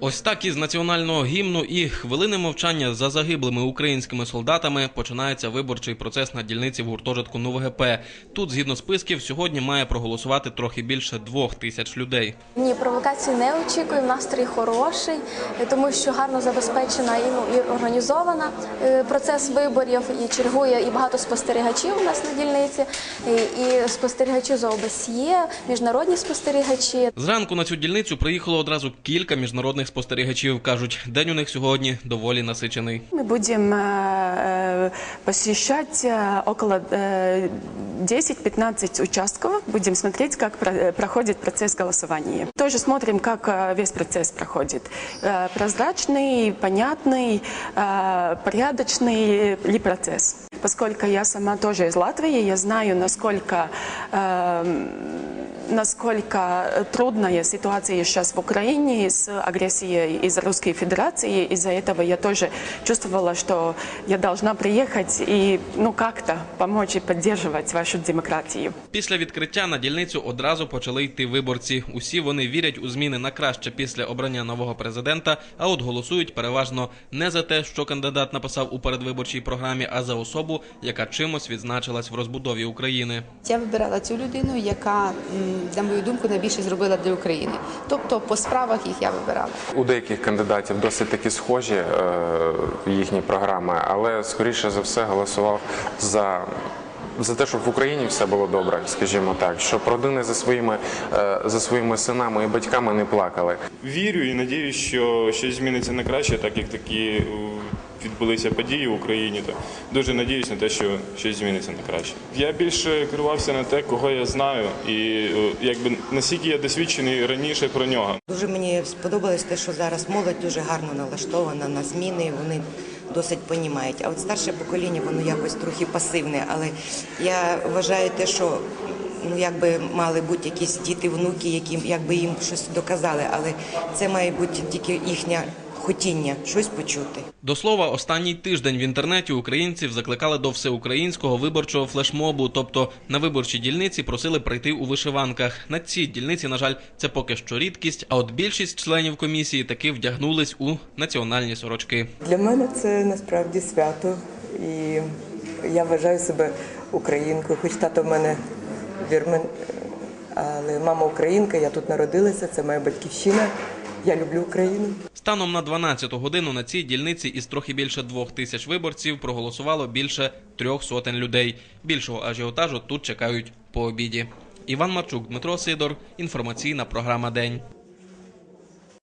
Ось так із національного гімну і хвилини мовчання за загиблими українськими солдатами починається виборчий процес на дільниці в гуртожитку НУВГП. Тут, згідно списків, сьогодні має проголосувати трохи більше двох тисяч людей. Ні, провокації не очікуємо. Настрій хороший, тому що гарно забезпечена і, ну, організована е, процес виборів. І чергує і багато спостерігачів у нас на дільниці, і, і спостерігачі з ОБСЄ, міжнародні спостерігачі. Зранку на цю дільницю приїхало одразу кілька міжнародних спостерігачів. кажуть, день у них сьогодні доволі насичений. Мы будем э, посещать э, около э, 10-15 участков. Будем смотреть, как про- проходит процесс голосования. Тоже смотрим, как э, весь процесс проходит. Э, Прозрачный, понятный, э, порядочный ли процесс. Поскольку я сама тоже из Латвии, я знаю, насколько э, насколько трудная ситуация сейчас в Украине с агрессией из Русской Федерации. Из-за этого я тоже чувствовала, что я должна приехать и ну как-то помочь и поддерживать вашу демократию. Після відкриття на дільницю одразу почали йти виборці. Усі вони вірять у зміни на краще після обрання нового президента, а от голосують переважно не за те, що кандидат написав у передвиборчій програмі, а за особу, яка чимось відзначилась в розбудові України. Я вибирала цю людину, яка, м, на мою думку, найбільше зробила для України. Тобто по справах їх я вибирала. У деяких кандидатів досить таки схожі е, їхні програми, але скоріше за все голосував за. За те, щоб в Україні все було добре, скажімо так, щоб родини за своїми е, за своїми синами і батьками не плакали. Вірю і надіюсь, що щось зміниться на краще, так як такі відбулися події в Україні. То дуже надіюсь на те, що щось зміниться на краще. Я більше керувався на те, кого я знаю, і е, якби наскільки я досвідчений раніше про нього. Дуже мені сподобалось те, що зараз молодь дуже гарно налаштована на зміни. Вони досить понімають. А от старше покоління, воно якось трохи пасивне. Але я вважаю те, що ну якби мали бути якісь діти, внуки, які якби їм щось доказали. Але це має бути тільки їхнє хотіння щось почути. До слова, останній тиждень в інтернеті українців закликали до всеукраїнського виборчого флешмобу, тобто на виборчі дільниці просили прийти у вишиванках. На цій дільниці, на жаль, це поки що рідкість. А от більшість членів комісії таки вдягнулись у національні сорочки. Для мене це насправді свято, і я вважаю себе українкою, хоч тато в мене вірмен, але мама українка, я тут народилася, це моя батьківщина. Я люблю Україну. Станом на 12 годину на цій дільниці із трохи більше двох тисяч виборців проголосувало більше трьох сотень людей. Більшого ажіотажу тут чекають по обіді. Іван Марчук, Дмитро Сидор. Інформаційна програма День.